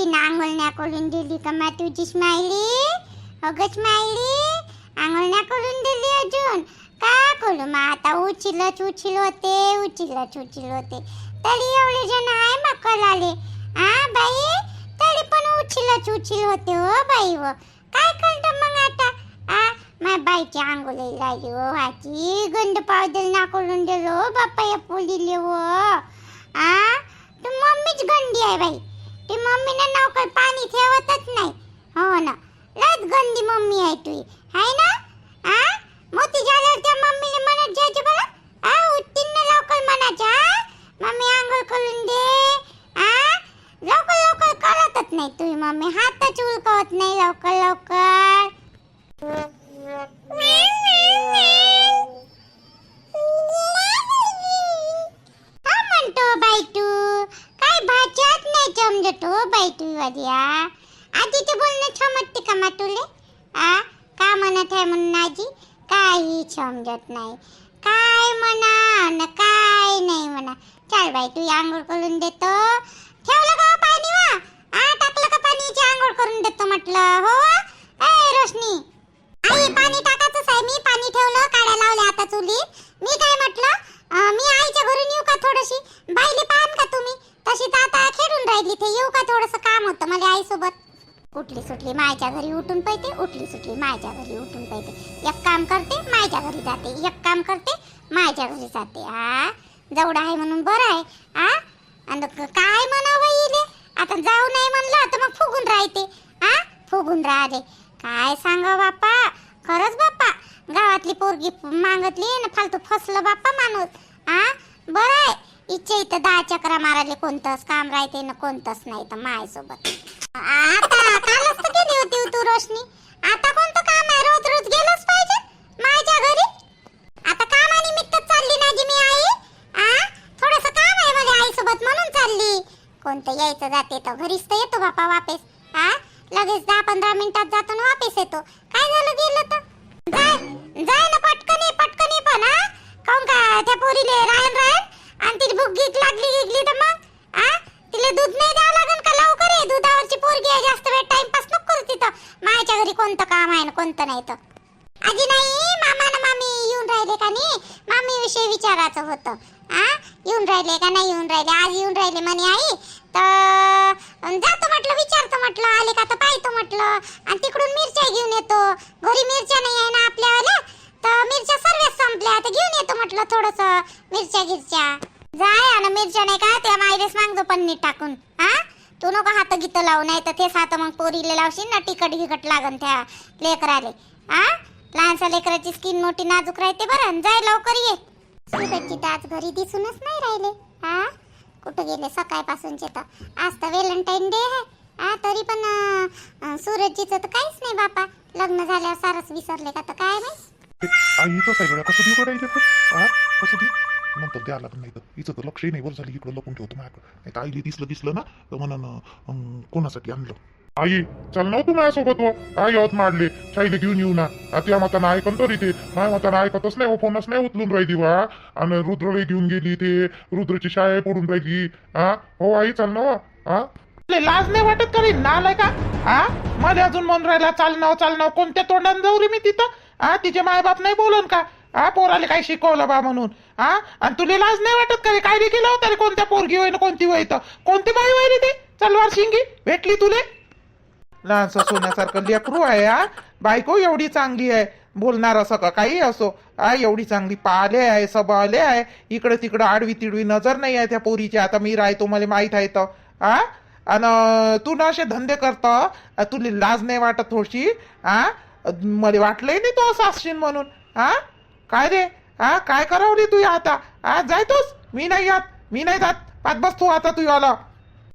मुलींना आंघोळण्या करून दिली का मा तुझी मायली अगं स्माइली आंघोळण्या करून दिली अजून? का करू मा? आता उचिलच उचिल होते उचिलच उचिल होते. तरी एवढे जण आहे मग आले हा बाई? तरी पण उचिलच उचिल होते हो बाई व काय करतो मग आता? आ मा बाईची आंघोळी लागली हो व्हायची गंध पावडर नाकळून दिलो हो, बापा या पोलीले हो. आ तू मम्मीच गंदी आहे बाई. ती मम्मीनं नौकर पाणी ठेवतच नाही. हो ना. लयच गंदी मम्मी आहे तुझी आहे ना? आ? मोती झाल्यावर त्या मम्मीने म्हणत जायचे बरं? आ उठतीन ना लवकर म्हणायचं आ? मम्मी आंघोळ करून दे. आ? लवकर लवकर करतच नाही तुझी मम्मी. हातच उलकवत नाही लवकर लवकर. का म्हणतो बाई तू? काय भाषाच नाही म्हणजे समजत हो बाई तू वडिया आजी ते बोलणं समजते का मातुले? आ? का म्हणत आहे म्हणून आजी? काही समजत नाही. काय म्हणा न काय नाही म्हणा. चल बाई तू आंघोळ करून देतो. ठेवलं का पाणी वा? आ टाकलं का पाणीची आंघोळ करून देतो म्हटलं. हो ए रोशनी. आई पाणी टाकायचंच आहे. मी पाणी ठेवलं काड्या लावल्या आता चुलीत. मी काय म्हटलं? मी आईच्या घरून येऊ का थोडीशी? बाईले पाहन का तुम्ही? तशी तर राहिली ते येऊ का थोडस काम होतं मला आईसोबत? उठली सुटली मायच्या घरी उठून पैते उठली सुटली मायच्या घरी उठून पैते एक काम करते मायच्या घरी जाते. एक काम करते मायच्या घरी जाते. आ जवळ आहे म्हणून बरं आहे. आ आणि काय म्हणावं इले आता जाऊ नाही म्हणलं तर मग फुगून राहते. आ फुगून राहते काय सांगा बाप्पा? खरंच बाप्पा गावातली पोरगी मागतली ना फालतू फसलं बाप्पा माणूस. आ बरं आहे. इच्छा इथं दहा चक्रा मारायला कोणतंच काम राहते ना कोणतंच नाही तर मायसोबत आता कालच तर गेली होती तू रोशनी. आता कोणतं काम आहे? रोज रोज गेलंच पाहिजे माझ्या घरी? आता कामानिमित्त चालली ना जी मी आई. आ? थोडस काम आहे मला आईसोबत म्हणून चालली. कोणतं यायचं जाते तर घरीच तर येतो बापा वापस. हा लगेच दहा पंधरा मिनिटात जातो ना वापस येतो. काय झालं गेलं तर? जाय जाय ना पटकन ये पटकन पण हा काऊन का त्या पोरीले रायन रायन? आणि तिला भूक गीक लागली गिगली तर मग? आ? तिला दूध नाही द्यावं लागेल का? लवकर ये. दुधावरची पोरगी आहे जास्त वेळ टाइमपास नको करू तिथं. मायाच्या घरी कोणतं काम आहे ना कोणतं नाही तर. आजी नाही मामा ना मामी येऊन राहिले का नाही? मामी विषयी विचारायचं होतं. आ? येऊन राहिले का नाही येऊन राहिले? आज येऊन राहिले म्हणे आई. तर जातो म्हटलं विचारतो म्हटलं आले का तर पाहतो म्हटलं. आणि तिकडून मिरच्या घेऊन येतो. घरी मिरच्या नाही आहे ना आपल्यावाल्या? तर मिरच्या सर्वच संपल्या. तर घेऊन येतो म्हटलं थोडस. मिरच्या गिरच्या. जाय आणि मिरच्या नाही का त्या मायरेस मागतो पन्नीर टाकून. हा तू नको हात गीत लावू नाही तर तेच हात मग पोरीले लावशील ना तिकट गिकट लागन त्या लेकराले. हा लहानसा लेकराची स्किन मोठी नाजूक राहते बरं जाय लवकर ये. सूरजची तर आज घरी दिसूनच नाही राहिले. हा कुठं गेले सकाळपासूनचे तर? आज तर व्हॅलेंटाईन डे आहे. हा तरी पण सूरजजीचं तर काहीच नाही बापा. लग्न झाल्यावर सारस विसरले का तर काय नाही आई तो सगळं कसं देऊ करायचं कसं देऊ नंतर द्या लागत नाही तर हिचं तर लक्षही नाही बरं झालं इकडं लपून ठेवतो माझ्याकडं नाही तर आईली दिसलं दिसलं ना तर म्हणा कोणासाठी आणलं आई चल ना तू माझ्यासोबत हो आई होत मारले चाईले घेऊन येऊ ना आ, त्या मतानं ऐकन तरी ते माझ्या मतानं ऐकतच नाही हो फोनच नाही उचलून राहिली वा आणि रुद्रला घेऊन गेली ते रुद्रची शाळा पडून राहिली हा हो आई चल ना हो. हा तुले लाज नाही वाटत का रे नालाय का हा मला अजून म्हणून राहिला चालणं चालणं कोणत्या तोंडाने जाऊ रे मी तिथं हा तिचे मायबाप नाही बोलन का हा पोराले काय शिकवलं बा म्हणून? हा आणि तुले लाज नाही वाटत का रे? काय रे केलं होतं रे? कोणत्या पोरगी होईन कोणती होय तर कोणती बाई होय रे ते चलवार शिंगी? भेटली तुले? लहानसं सोन्यासारखं लेकरू आहे हा बायको एवढी चांगली आहे. बोलणार असं का? काही असो. आ एवढी चांगली पाले आहे सबाले आहे. इकडे तिकडे आडवी तिडवी नजर नाही आहे त्या पोरीची. आता मी राहतो मला माहीत आहे तर हा आणि तू ना असे धंदे करत तुला लाज नाही वाटत थोडीशी? हा मला वाटलंय नाही तू असं असशील म्हणून. हा काय रे? हा काय करावं रे तू आता? हा जायतोस? मी नाही यात मी नाही जात. पाच बस तू आता तू आला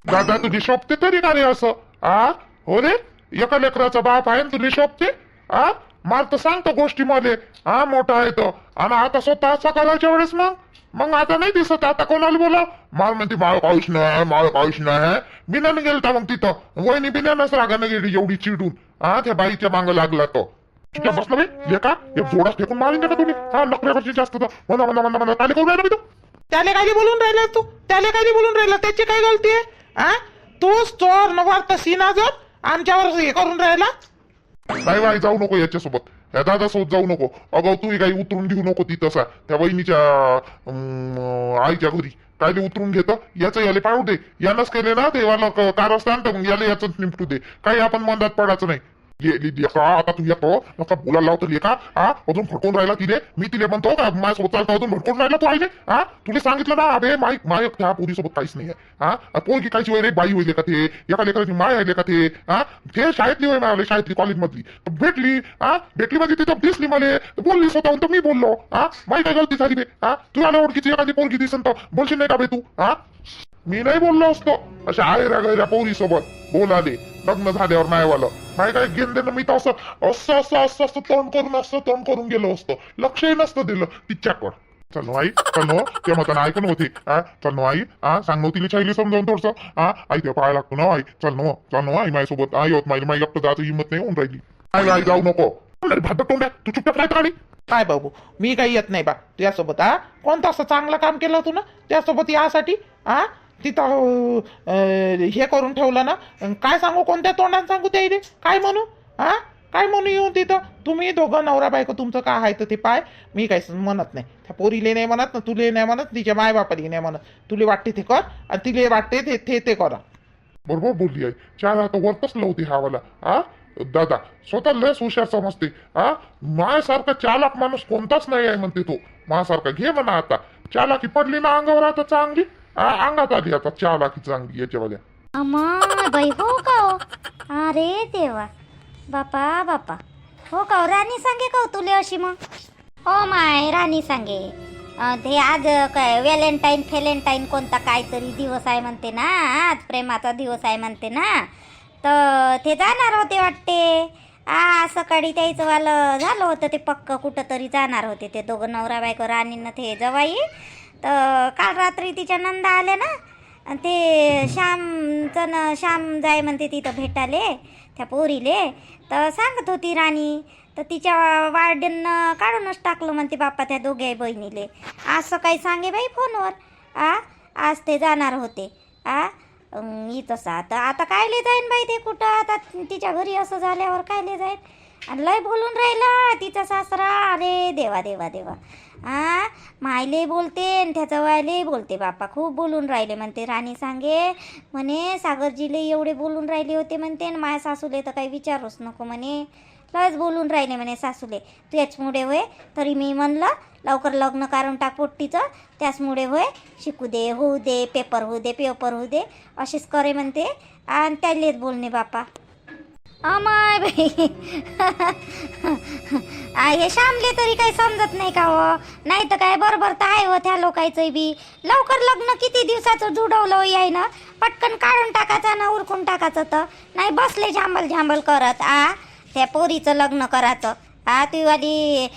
दादा तुझी शोभते तरी का रे असं? आ? हो रे? एका लेकराचा बाप आहे तुझी शोभते? आ? मला तर सांगतो गोष्टी मध्ये हा मोठा आहे तो. आणि आता स्वतः सकाळच्या वेळेस मग? मग आता नाही दिसत. आता कोणाला बोला मला म्हणते माळ पाऊस नाही माळ पाऊस नाही. बिनाने गेलता मग तिथं. वहिनी बिनानच रागाने गेली एवढी चिडून. हा त्या बाईच्या मागं लागला तो. आहे बसला बाई लेका एक जोडाच फेकून मारून का तुम्ही. हा नकऱ्यावरची जास्त तर म्हणा म्हणा म्हणा म्हणा. काय करून राहिला मी तो. त्याला काय बोलून राहिला तू. त्याला काय बोलून राहिला. त्याची काय गलती आहे? हा? तूच चोर नवार तर सीना जर आमच्यावर हे करून राहिला? नाही बाई जाऊ नको याच्यासोबत. ह्या दादासोबत जाऊ नको. अगं तू काही उतरून घेऊ नको ती तसा. त्या वहिनीच्या अं, आईच्या घरी. कायले उतरून घेत याचं याले पाळू दे. यानंच केले ना ते वाला क- कारस्थान तर मग याला याच निपटू दे. काही आपण मंदात पडायचं नाही. आता तू येतो नका बोलायला लावतो लेका हा अजून फटकून राहिला तिले? मी तिने म्हणतो का? माझ्यासोबत चालतो अजून भटकून राहिला तू आईले? हा तुला सांगितलं ना? अबे माय माय त्या पोरीसोबत काहीच नाही आहे हा पोरगी कायची वय बाई होईल का ते. एका लेकराची माय आहे का ते. हा ते शाळेतली वय मला शाळेतली कॉलेजमधली. भेटली. हा भेटली म्हणजे तिथं दिसली मला. बोलली स्वतःहून तर मी बोललो. हा माही काय गलती झाली बे? हा तू आल्या ओळखीची एखादी पोरगी दिसन तर? बोलशील नाही का बे तू? हा मी नाही बोललो असतो. अशा आयऱ्या गैऱ्या पोरी सोबत बोलाले. लग्न झाल्यावर मायवालं. माय काय गेंदेनं मी तर असं असं असं असं असं तोंड करून असं तोंड करून गेलो असतो. लक्षही नसतं दिलं. तिच्याकडं. चल आई चल नो ते मताना ऐकून होती हा चल नो आई. हा सांग नो तिला समजावून थोडस. हा आई ते पाहायला लागतो ना आई. चल नो हो. चल नो हो, आई माझ्यासोबत. आई होत माझी माई एकटं जायचं हिंमत नाही होऊन राहिली. आई आई जाऊ नको. भात तोंड्या तू चुपचाप राहत आणि काय बाबू? मी काही येत नाही बा. तुझ्यासोबत हा कोणतं असं चांगलं काम केलं तू ना? त्यासोबत यासाठी हा तिथं हे करून ठेवलं ना काय सांगू कोणत्या तोंडाने सांगू त्याईले काय म्हणू? हा? काय म्हणू येऊन तिथं? तुम्ही दोघं नवरा बायको तुमचं काय आहे तर ते पाय. मी काही म्हणत नाही. त्या पोरीले नाही म्हणत ना तुले नाही म्हणत तिच्या मायबापाली नाही म्हणत. तुले वाटते ते कर आणि तिले वाटते ते ते ते करा. बरोबर बोलली आहे चार आता वरतच लावते हावाला आ? दादा स्वतः लस हुशार समजते. हा माझ्यासारखा चालाक माणूस कोणताच नाही आहे म्हणते तो. माझ्यासारखा. घे म्हणा आता. चालाकी पडली ना अंगावर आता चांगली. अंगात आली आता चालाकी चांगली याच्यावाल्या. अमा बाई हो का हो? अरे देवा. बापा बापा. हो का हो? राणी सांगे का हो तुले अशी मग? हो माय राणी सांगे. अं, ते आज काय व्हॅलेंटाईन फेलेंटाईन कोणता काहीतरी दिवस आहे म्हणते ना आज प्रेमाचा दिवस आहे म्हणते ना. तर ते जाणार होते वाटते. आ सकाळी त्याचं वालं झालं होतं ते पक्क कुठं तरी जाणार होते ते दोघं नवरा बायको राणीनं ते जवाई. तर काल रात्री तिच्या नंदा आल्या ना आणि ते श्यामचं न श्याम जाय म्हणते तिथं भेटाले त्या पोरीले. तर सांगत होती राणी तर तिच्या वार्डनं काढूनच टाकलं म्हणते बाप्पा त्या दोघे बहिणीले. आज सकाळी सांगे बाई फोनवर आ? आज ते जाणार होते आ? इथंच आता आता कायले जाईन बाई ते कुठं? आता तिच्या घरी असं झाल्यावर कायले जाईन? आणि लय बोलून राहिला तिचा सासरा अरे देवा देवा देवा. आ? मायले बोलते आणि त्याचं वायले बोलते. बापा खूप बोलून राहिले म्हणते. राणी सांगे म्हणे सागरजीले एवढे बोलून राहिले होते म्हणते आणि माझ्या सासूले तर काही विचारूच नको म्हणे. लस बोलून राहिले म्हणे सासूले. त्याचमुळे होय तरी मी म्हणलं लवकर लग्न काढून टाक पोट्टीचं. त्याचमुळे होय शिकू दे होऊ दे पेपर होऊ दे पेपर होऊ दे. असेच करे म्हणते. आणि त्यालेच बोलणे बापा अमाय बाई. हे शामले तरी काही समजत नाही का हो? नाही तर काय बरोबर तर आहे हो त्या लोकांचं बी. लवकर लग्न किती दिवसाचं जुडवलं हो याय ना पटकन काढून टाकायचं ना उरकून टाकायचं तर. नाही बसले झांबल झांबल करत आ? त्या पोरीचं लग्न करायचं. आ तुवाली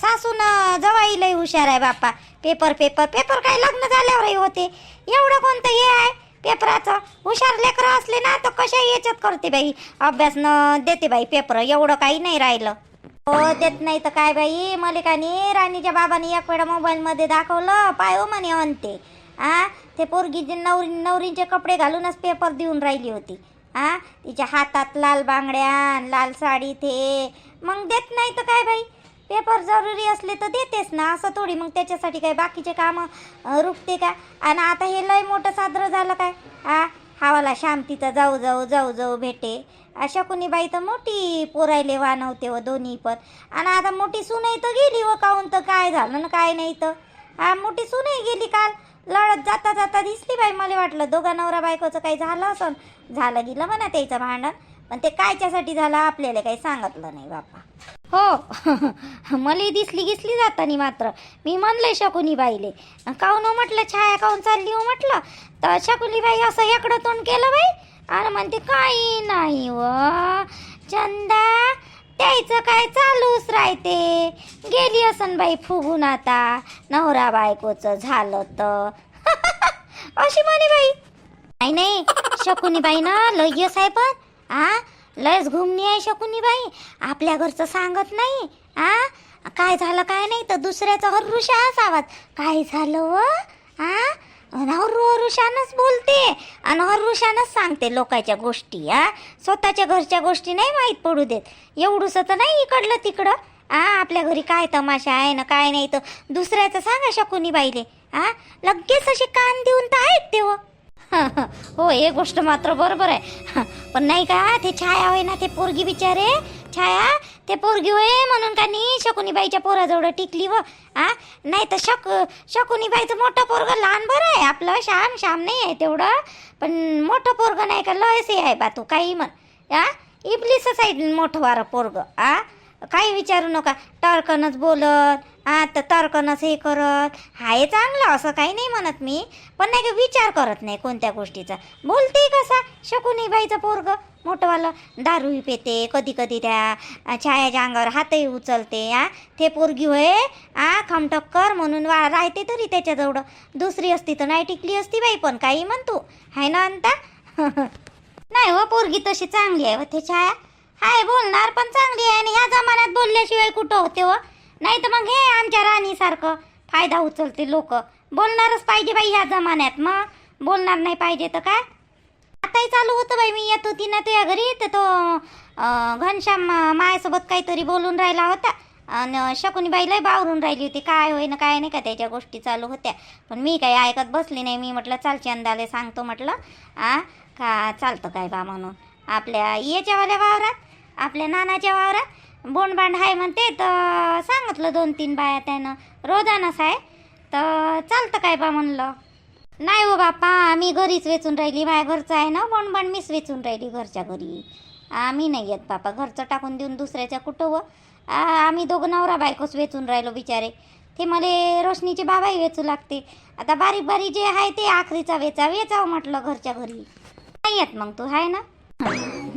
सासून जवाई लई हुशार आहे बाप्पा. पेपर पेपर पेपर काय लग्न झाल्यावरही होते. एवढं कोणतं हे आहे? पेपराचं. हुशार लेकरं असले ना तर कशा याच्यात करते बाई. अभ्यास न देते बाई पेपर एवढं काही नाही राहिलं. हो देत नाही तर काय बाई? मलिकानी राणीच्या बाबाने एक वेळा मोबाईलमध्ये दाखवलं पाय हो म्हणे अनते आ? ते पोरगी जे नवरी नवरींचे कपडे घालूनच पेपर देऊन राहिली होती. आ? तिच्या हातात लाल बांगड्या लाल साडी ते. मग देत नाही तर काय बाई? पेपर जरुरी असले तर देतेस ना असं थोडी. मग त्याच्यासाठी काय बाकीचे कामं अं, रुकते का? आणि आता हे लय मोठं साजरं झालं काय? हा हावाला शांतीचं जाऊ जाऊ जाऊ जाऊ भेटे. अशा कुणी बाई तर मोठी पोरायले वानवते व दोन्ही पण. आणि आता मोठी सुनई तर गेली व काहून तर काय झालं ना काय नाही तर. हा मोठी सुनई गेली काल. लढत जाता जाता दिसली बाई. मला वाटलं दोघा नवरा बायकोचं काही झालं असं झालं गेलं म्हणा त्याचं भांडण. पण ते कायच्यासाठी झालं आपल्याला काही सांगितलं नाही बापा हो. मला दिसली गिसली जातानी मात्र. मी म्हणले शकुनी बाईले काहून हो म्हटलं? छाया काहून चालली हो म्हटलं? तर शकुनी बाई असं एकडं तोंड केलं बाई. आणि म्हणते काही नाही व. चंदा त्याचं काय चालूच राहते. गेली असन बाई फुगून आता. नवरा बायकोचं झालं तर. अशी म्हणे बाई. नाही नाही. शकुनी बाई ना लय साहेब पण. आ? लयच घुमणी आहे शकुनी बाई. आपल्या घरचं सांगत नाही आ? काय झालं काय नाही तर दुसऱ्याचा हर्रुषा आवाज काय झालं व? आ? हरुषानच बोलते. आणि हरुषानच सांगते लोकांच्या गोष्टी आ? स्वतःच्या घरच्या गोष्टी नाही माहीत पडू देत. एवढंसं तर नाही इकडलं तिकडं. आ आपल्या घरी काय तमाशा आहे ना काय नाही तर दुसऱ्याचं सांगा शकुनी बाईले आ? लगेच असे कान देऊन तर ऐकते तेव्हा हो हे गोष्ट मात्र बरोबर आहे. पण नाही का ते छाया होय ना ते पोरगी बिचारे? छाया ते पोरगी होय म्हणून का नाही शकुनीबाईच्या पोराजवळ टिकली व आ? नाही तर शक शकुनीबाईचं मोठं पोरग लहान बरं आहे आपलं श्याम श्याम नाही आहे तेवढं. पण मोठं पोरग नाही का लयसे आहे बा तू काही म्हण आ? इबलीसच आहे मोठं वारं पोरग आ? काही विचारू नका. टर्कनच बोलत आता तर हे करत. हाय चांगलं असं काही नाही म्हणत मी. पण नाही का विचार करत नाही कोणत्या गोष्टीचा. बोलते कसा? शकुनी बाईचं पोरग मोठंवालं. दारूही पेते कधी कधी त्या छायाच्या अंगावर हातही उचलते आ ते पोरगी होय आ खमटक्कर म्हणून वा राहते तरी त्याच्याजवळ. दुसरी असती तर नाही टिकली असती बाई पण काही म्हणतो आहे हाय ना अंता? नाही हो पोरगी तशी चांगली आहे व ते छाया. हाय बोलणार पण चांगली आहे आणि ह्या जमान्यात बोलल्याशिवाय कुठं होते हो? नाही तर मग हे आमच्या राणीसारखं फायदा उचलते लोक. बोलणारच पाहिजे बाई ह्या जमान्यात मग बोलणार नाही पाहिजे तर काय? आताही चालू होतं बाई मी येत होती ना तुझ्या घरी तर तो घनश्याम मायासोबत काहीतरी बोलून राहिला होता. आणि शकुनी बाईलाही बावरून राहिली होती काय होईन काय नाही का त्याच्या गोष्टी चालू होत्या. पण मी काही ऐकत बसली नाही मी म्हटलं चाल चंदाले सांगतो म्हटलं आ का चालतं काय बा म्हणून? आपल्या याच्यावाल्या वावरात आपल्या नानाच्या वावरात बोंडबांड आहे म्हणते तर सांगितलं दोन तीन बाया त्यानं. रोजानंच आहे. तर चालतं काय बा म्हणलं. नाही हो बापा आम्ही घरीच वेचून राहिली. माझ्या घरचं आहे ना बोंडबांड मीच वेचून राहिली घरच्या घरी. आम्ही नाही येत बापा घरचं टाकून देऊन दुसऱ्याच्या कुठं व? आम्ही दोघं नवरा बायकोच वेचून राहिलो बिचारे. ते मला रोशनीचे बाबाही वेचू लागते. आता बारीक बारीक जे आहे ते आखरीचा वेचा वेचावं म्हटलं घरच्या घरी. नाही येत मग तू आहे ना?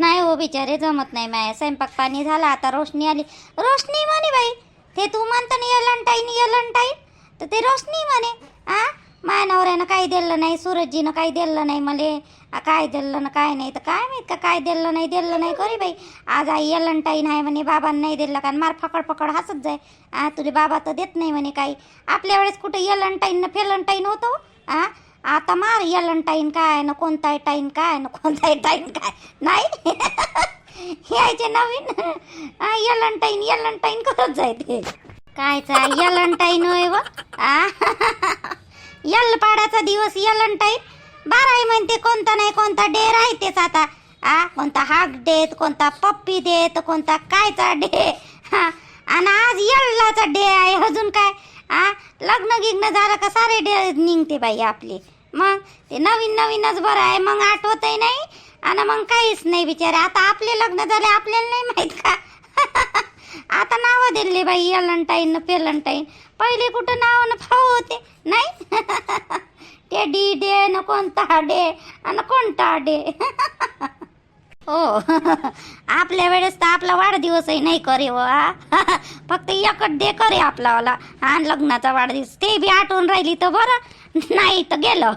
नाही हो बिचारे जमत नाही माया स्वयंपाक पाणी झाला आता रोशनी आली. रोशनी म्हणे बाई ते तू म्हणतो ना यलंटाईन यलंटाईन तर ते रोशनी म्हणे आ माया नवऱ्यानं काही दिलं नाही सूरजजीनं काही दिलं नाही मले. काय दिलं ना काय नाही तर काय माहीत का काय दिलं नाही दिलं नाही? करी बाई आज आई यलंटाईन आहे म्हणे बाबांना नाही दिलं कारण मार फकड फकड हसत जाय. आ तुझे बाबा तर देत नाही म्हणे काही. आपल्या वेळेस कुठं यलंटाईन फेलंटाईन होतो? आ आता मार यलंटाईन काय ना कोणता टाईन काय ना कोणता टाईन काय नाही. यायचे नवीन. आ, यलंटाईन यलंटाईन करत जाय ते. कायचा यलंटाईन होय व? आ? यल पाडाचा दिवस यलंटाईन बाराही म्हणते कोणता नाही कोणता डे राहतेच आता. आ कोणता हाक डेत कोणता पप्पी देत कोणता कायचा डे हा आणि आज यल्लाचा डे आहे अजून काय? आ लग्न गिग्न झालं का सारे डे निघते बाई आपली. मग ते नवीन नवीनच बरं आहे. मग आठवतही नाही आणि मग काहीच नाही बिचारे. आता आपले लग्न झाले आपल्याला नाही माहीत का? आता नावं दिली बाई यलंटाईन पेलंटाईन पहिले कुठं नाव न फाव होते? नाही? ते डी डे न कोणता डे आणि कोणता डे? हो. आपल्या वेळेस तर आपला वाढदिवसही नाही करे हो, व फक्त एकच डे करे आपलावाला आणि लग्नाचा वाढदिवस. ते बी आठवून राहिली तर बरं. नाही तर गेलं.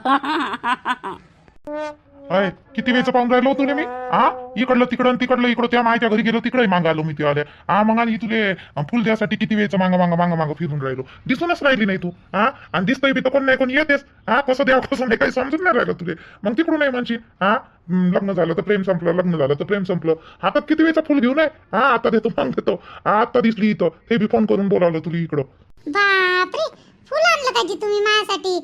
अय किती वेळचं पाहून राहिलो तुले मी? हा इकडलं तिकडं तिकडलं इकडं. त्या मायच्या घरी गेलो तिकडे मागं आलो मी ते आल्या हा मग आणि तुले फुल द्यासाठी किती वेळचं मागं मागं मागं मागं फिरून राहिलो? दिसूनच राहिली नाही तू. हा आणि दिसतंय बी तर कोण नाही कोण येतेस. हा कसं द्यावं कसं नाही काही समजून नाही राहिलं तुले. मग तिकडून नाही म्हणशी हा लग्न झालं तर प्रेम संपलं लग्न झालं तर प्रेम संपलं. हातात किती वेळचा फुल घेऊन आहे हा आता देतो मग देतो. हा, आता दिसली इथं. हे बी फोन करून बोलावलं तुला इकडं. बापरे! फुलं आणलं का जी तुम्ही माझ्यासाठी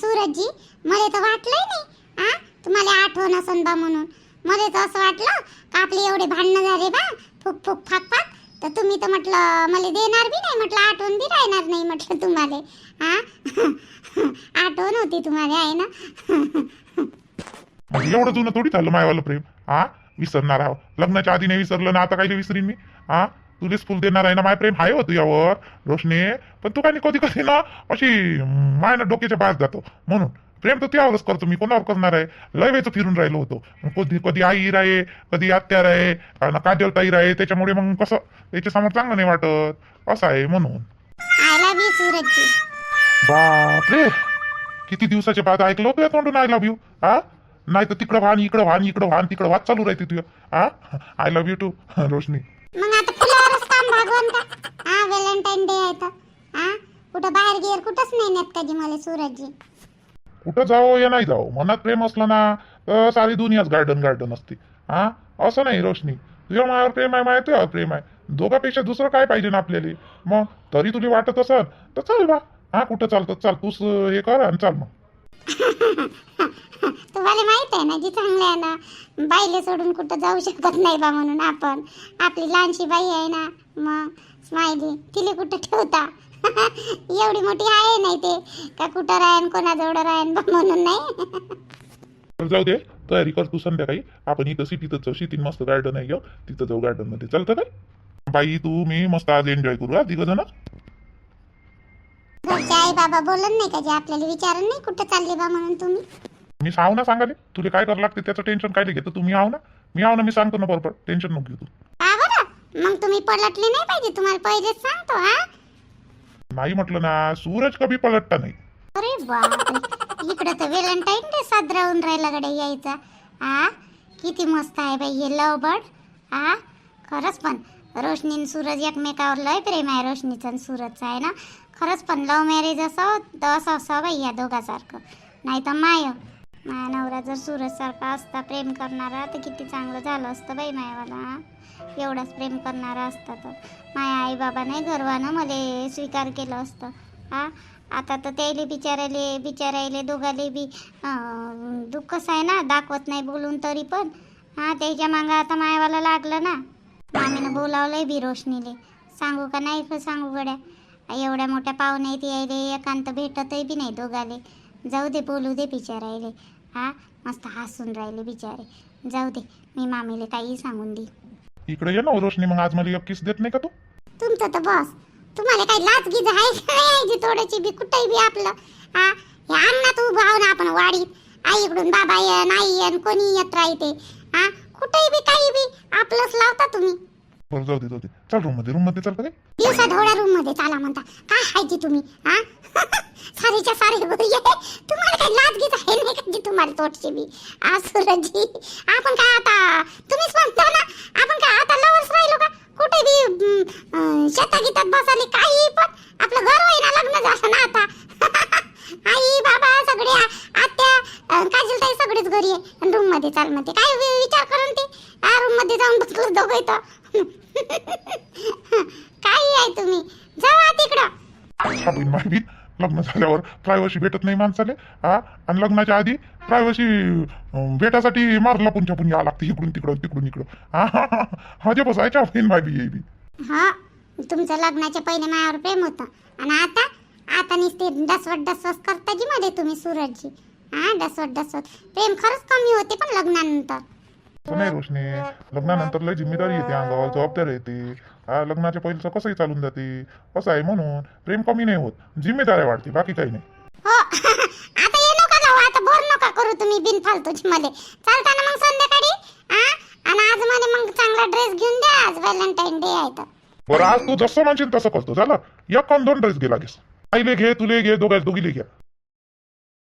सूरजजी. मला तर वाटलंय नाही आ? तुम्हाला आठवण असन बा म्हणून. मला तर असं वाटलं का आपले एवढे भांडणं झाले बा फुक फुक फाक फाक. तर तुम्ही तर म्हटलं मला देणार बी नाही म्हटलं आठवण बी राहणार नाही म्हटलं तुम्हाला. हा आठवण होती तुम्हाला आहे ना? एवढं जुनं थोडी झालं मायवालं प्रेम. हा विसरणार आहो. लग्नाच्या आधी नाही विसरलं ना आता काही विसरीन मी. हा तुलेच फुल देणार आहे ना माय प्रेम आहे होतं यावर रोशने. पण तू काय नाही कधी कधी ना अशी माय ना डोक्याच्या बाहेर जातो. म्हणून प्रेम तर त्यावरच करतो मी कोणावर करणार आहे? लय वेळचं फिरून राहिलो होतो. कधी कधी आई राहे कधी आत्या राहे आणि काजलताई राहे त्याच्यामुळे मग कसं त्याच्यासमोर चांगलं नाही वाटत. असं आहे म्हणून. बापरे! किती दिवसाच्या बाद ऐकलं होतं या तोंडून आय लव्ह यू हा नाही तर तिकडं वाहन इकडं वाहन इकडं वाहन तिकडं वाद चालू राहते तुझं. हा I love you too Roshni मग आता फुलावरच काम भागवान का हा व्हॅलेंटाईन डे आहे तर हा कुठं बाहेर गेर कुठंच नाही नेत कधी मला सूरजजी. कुठं जावं या नाही जावं. मनात प्रेम असलं ना तर सारी दुनियाच गार्डन गार्डन असते. हा असं नाही रोशनी. तुझ्या मायावर प्रेम आहे माया तुझ्यावर प्रेम आहे. दोघापेक्षा दुसरं काय पाहिजे ना आपल्याला? मग तरी तुला वाटत असल तर चाल बा. हा कुठं चालतं चाल तूच हे कर आणि चाल मग. तुम्हाला माहीत आहे ना जी चांगलं आहे ना बाईले सोडून कुठं जाऊ शकत नाही बा म्हणून आपण. आपली लहानशी बाई आहे ना मग स्माइली तिले कुठं ठेवता? एवढी मोठी आहे नाही ते. का कुठं राहीन कोणाजवळ राहीन म्हणून नाही? तर जाऊ दे तयारी कर तू संध्याकाळी. आपण इथं सिटीतच जाऊ. सिटीत मस्त गार्डन आहे तिथं जाऊ गार्डनमध्ये. चालतं काय? बाई तू मी मस्त आज एन्जॉय करू हा तिघ जण घरचे आई बाबा बोलत नाही का जे? आपल्याला विचारत नाही कुठं चालले बा म्हणून तुम्ही? मी सांगू ना सांगाले? तुला काय करावं लागते? त्याचं टेन्शन काय घेतो? तुम्ही आहो ना? मी आहो ना मी सांगतो ना बरोबर. टेन्शन नको घेऊ तू. मग तुम्ही पलटले नाही पाहिजे? तुम्हाला पहिलेच सांगतो हा? नाही म्हटलं ना सूरज कभी पलटता नाही. अरे बापरे. इकडं तर व्हॅलेंटाईन डे साजरा होऊन राहिला गडे यायचा. आ? किती मस्त आहे बाई हे लव बर्ड. आ? खरंच पण रोशनी आणि सूरज एकमेकावर लय प्रेम आहे रोशनीचं आणि सूरजचं आहे ना? खरंच पण लव मॅरेज असं तर असं असं बाई या दोघासारखं. नाही तर माय माया नवरा जर सूरजसारखा असता प्रेम करणारा तर किती चांगलं झालं असतं बाई मायावाला. एवढाच प्रेम करणारा असता तर. माया आईबाबाने गर्वानं मला स्वीकार केलं असतं. हा? आता तर त्याले बिचारायले बिचारायले दोघाले बी दुःखच आहे ना दाखवत नाही बोलून तरी पण. हा त्याच्या मागं आता मायावाला लागलं ना. मामीनं बोलावलंय बी रोशनीले. सांगू का नाही सांगू गड्या. एवढ्या मोठ्या पाहुण्या येत यायले एकांत भेटतही बी नाही दोघाले. जाऊ दे बोलू दे बिचारायले. हा मस्त हसून राहिले बिचारे. जाऊ दे मी मामीले काही सांगून दे इकडे ये ना रोशनी मग आज मला एक किस देत नाही का तू? तुमचं तर बस. तुम्हाला काही लाच गीज आहे का नाही थोडीशी बी कुठेही बी आपलं. हा हे अन्नात उभं आहो ना आपण वाडीत. आई इकडून बाबा येन आई येन कोणी येत राहते. हा कुठेही बी काही बी आपलंच लावता तुम्ही. बरं जाऊ दे जाऊ दे. चल रूममध्ये रूममध्ये चालतं रे दिवसा ढवळ्या रूममध्ये चाला म्हणता. काय हाय जी तुम्ही हा? सारीच्या सारी बरी आहे. तुम्हाला काय लाज गीज आहे नाही का जी तुम्हाला तोटची बी आ सूरजजी आपण काय आता तुम्हीच म्हणता ना आपण काय आता लवर्स राहिलो का? कुठे बी शेता गीतात बसाले काही पण आपलं घर होईना लग्न झालं ना आता. आई बाबा सगळे आत्या काजल ताई सगळेच घरी आहे. रूममध्ये चाल म्हणते. काय विचार करून ते रूममध्ये जाऊन बसलो दोघं इथं काही आहे तुम्ही जावा तिकडं हा बहीण माय बी लग्न झाल्यावर प्रायव्हसी भेटत नाही माणसाले हा आणि लग्नाच्या आधी प्रायव्हसी भेटासाठी मारला पुंच्या पुंजा लागते इकडून तिकडं तिकडून इकडं. हा माझ्या बसायच्या बहीण माय बी बी हा तुमचं लग्नाच्या पहिले मायावर प्रेम होतं. आणि आता आता नुसते डसवत डसवत करता जी मध्ये तुम्ही सूरजजी हा डसवत डसवत. प्रेम खरंच कमी होते पण लग्नानंतर. नाही रोशनी लग्नानंतर लय जिम्मेदारी येते अंगावर जबाबदारी येते. हा लग्नाच्या पहिलं कसंही चालून जाते. असं आहे म्हणून प्रेम कमी नाही होत. जिम्मेदारी वाढते बाकी काही नाही. हो. आता ये नका जाऊ आता बोर नका करू तुम्ही बिनफालतूची मध्ये चालता ना मग संध्याकाळी हा आणि आज मध्ये मग चांगला ड्रेस घेऊन द्या आज व्हॅलेंटाईन डे आहे तर. बरं आज तू जसं म्हणशील तसं करतो. झालं? एक कोण दोन ड्रेस घे लागेस आईले घे तुले घे दोघा दोघीले घ्या